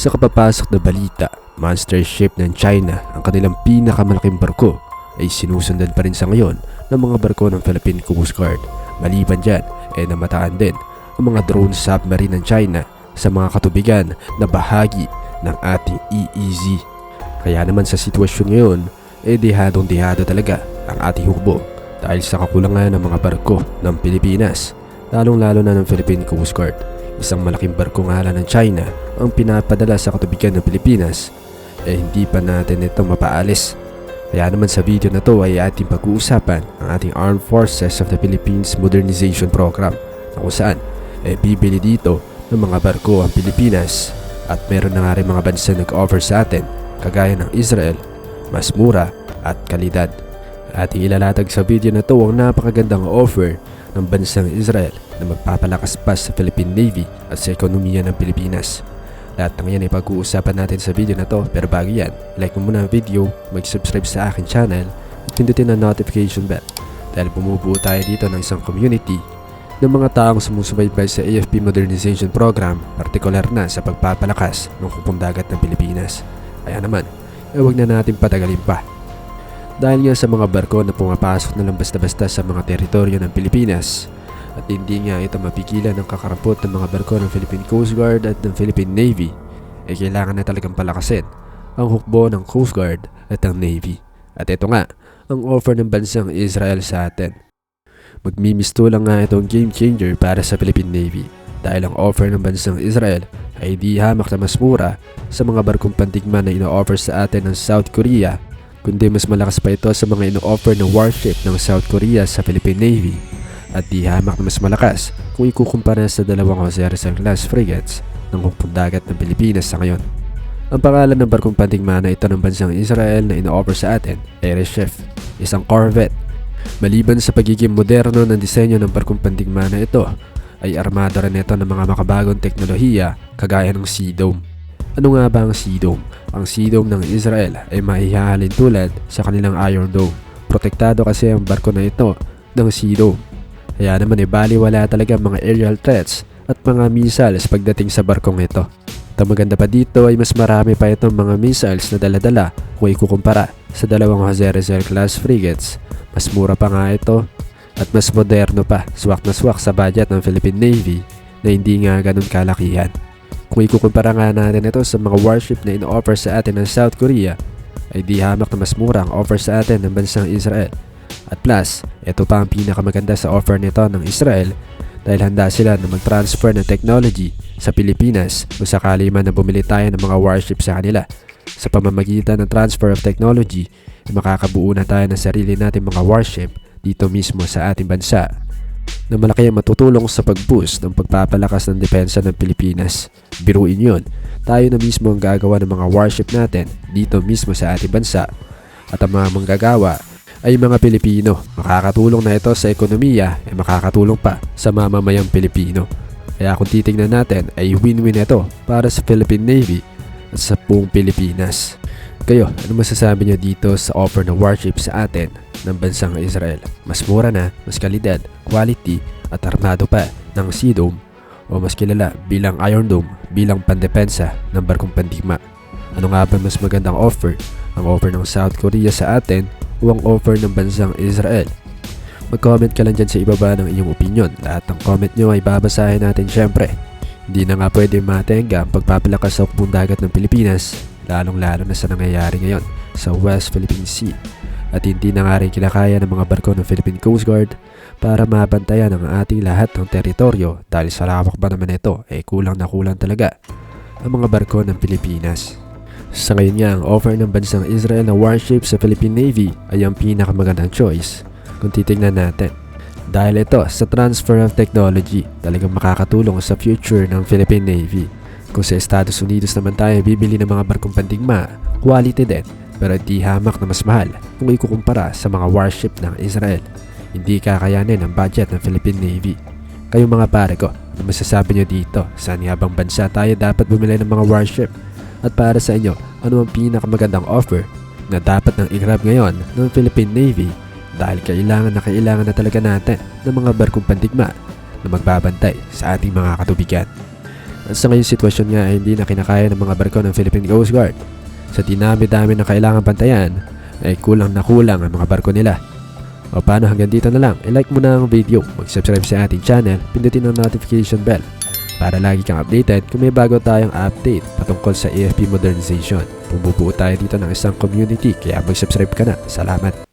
Sa kapapasok na balita, monster ship ng China ang kanilang pinakamalaking barko ay sinusundan pa rin sa ngayon ng mga barko ng Philippine Coast Guard. Maliban dyan, ay namataan din ang mga drone submarine ng China sa mga katubigan na bahagi ng ating EEZ. Kaya naman sa sitwasyon ngayon, eh dihadong-dihado talaga ang ating hukbo dahil sa kakulangan ng mga barko ng Pilipinas, lalong-lalo na ng Philippine Coast Guard. Isang malaking barko nga lang ng China ang pinapadala sa katubigan ng Pilipinas eh hindi pa natin ito mapaalis. Kaya naman sa video na to ay ating pag-uusapan ang ating Armed Forces of the Philippines Modernization Program na kung saan eh bibili dito ng mga barko ang Pilipinas at meron na nga rin mga bansa nag-offer sa atin kagaya ng Israel, mas mura at kalidad. Ating ilalatag sa video na to ang napakagandang offer ng bansang Israel na magpapalakas pa sa Philippine Navy at sa ekonomiya ng Pilipinas. Lahat ng yan ay pag-uusapan natin sa video na to pero bago yan, like mo muna ang video, mag-subscribe sa akin channel at pindutin ang notification bell dahil bumubuo tayo dito ng isang community ng mga taong sumusubaybay sa AFP Modernization Program, partikular na sa pagpapalakas ng hukong dagat ng Pilipinas. Kaya naman, eh huwag na natin patagalin pa. Dahil nga sa mga barko na pumapasok na lang basta-basta sa mga teritoryo ng Pilipinas at hindi nga ito mapigilan ng kakarampot ng mga barko ng Philippine Coast Guard at ng Philippine Navy, eh kailangan na talagang palakasin ang hukbo ng Coast Guard at ng Navy. At ito nga, ang offer ng bansang Israel sa atin. Magmimisto lang nga itong game changer para sa Philippine Navy dahil ang offer ng bansang Israel ay di hamak na mas mura sa mga barkong pandigma na ino-offer sa atin ng South Korea kundi mas malakas pa ito sa mga ino-offer ng warship ng South Korea sa Philippine Navy at di hamak na mas malakas kung ikukumpara sa dalawang Jose class frigates ng hukbong ng Pilipinas sa ngayon. Ang pangalan ng barkong pandigma na ito ng bansang Israel na ino-offer sa atin ay Reshef, isang corvette. Maliban sa pagiging moderno ng disenyo ng barkong pandigma na ito, ay armado rin ito ng mga makabagong teknolohiya kagaya ng Sea Dome. Ano nga ba ang Sea Dome? Ang Sea Dome ng Israel ay mahihahalin tulad sa kanilang Iron Dome. Protektado kasi ang barko na ito ng Sea Dome. Kaya naman ay baliwala talaga mga aerial threats at mga missiles pagdating sa barkong ito. At maganda pa dito ay mas marami pa itong mga missiles na daladala kung ikukumpara sa dalawang Jose Rizal class frigates. Mas mura pa nga ito at mas moderno pa, swak na swak sa budget ng Philippine Navy na hindi nga ganun kalakihan. Kung ikukumpara nga natin ito sa mga warship na ino-offer sa atin ng South Korea, ay di hamak na mas mura ang offer sa atin ng bansang Israel. At plus, ito pa ang pinakamaganda sa offer nito ng Israel dahil handa sila na mag-transfer ng technology sa Pilipinas kung sakali man na bumili tayo ng mga warship sa kanila. Sa pamamagitan ng transfer of technology, ay makakabuo na tayo ng sarili natin mga warship dito mismo sa ating bansa na malaki ang matutulong sa pag-boost ng pagpapalakas ng depensa ng Pilipinas. Biruin yun, tayo na mismo ang gagawa ng mga warship natin dito mismo sa ating bansa at ang mga manggagawa ay mga Pilipino. Makakatulong na ito sa ekonomiya ay makakatulong pa sa mamamayang Pilipino. Kaya kung titingnan natin ay win-win ito para sa Philippine Navy at sa buong Pilipinas. Kayo, ano masasabi nyo dito sa offer ng warship sa atin ng bansang Israel? Mas mura na, mas kalidad, quality at armado pa ng Sea Dome o mas kilala bilang Iron Dome bilang pandepensa ng barkong pandigma. Ano nga ba mas magandang offer? Ang offer ng South Korea sa atin o offer ng bansang Israel? Mag-comment ka lang dyan sa ibaba ng iyong opinion. Lahat ng comment nyo ay babasahin natin syempre. Hindi na nga pwede matenga ang pagpapalakas sa hukbong dagat ng Pilipinas, lalong-lalo na sa nangyayari ngayon sa West Philippine Sea. At hindi na nga rin kinakaya ng mga barko ng Philippine Coast Guard para mabantayan ang ating lahat ng teritoryo dahil sa lawak ba naman ito ay kulang na kulang talaga ang mga barko ng Pilipinas. Sa ngayon nga, ang offer ng bansang Israel na warship sa Philippine Navy ay ang pinakamagandang choice kung titignan natin. Dahil ito sa transfer of technology talagang makakatulong sa future ng Philippine Navy. Kung sa Estados Unidos naman tayo bibili ng mga barkong pandigma, quality din pero di hamak na mas mahal kung ikukumpara sa mga warship ng Israel. Hindi kakayanin ang budget ng Philippine Navy. Kayo mga pare ko, ano masasabi nyo dito? Saan nga bang bansa tayo dapat bumili ng mga warship? At para sa inyo, ano ang pinakamagandang offer na dapat nang i-grab ngayon ng Philippine Navy dahil kailangan na kailangan na talaga natin ng mga barkong pandigma na magbabantay sa ating mga katubigan. At sa ngayong sitwasyon nga ay hindi na kinakaya ng mga barko ng Philippine Coast Guard. Sa dinami-dami na kailangan bantayan ay kulang na kulang ang mga barko nila. O paano hanggang dito na lang, i-like mo na ang video, mag-subscribe sa ating channel, pindutin ang notification bell para lagi kang updated kung may bago tayong update patungkol sa AFP modernization. Bumubuo tayo dito ng isang community kaya mag-subscribe ka na. Salamat!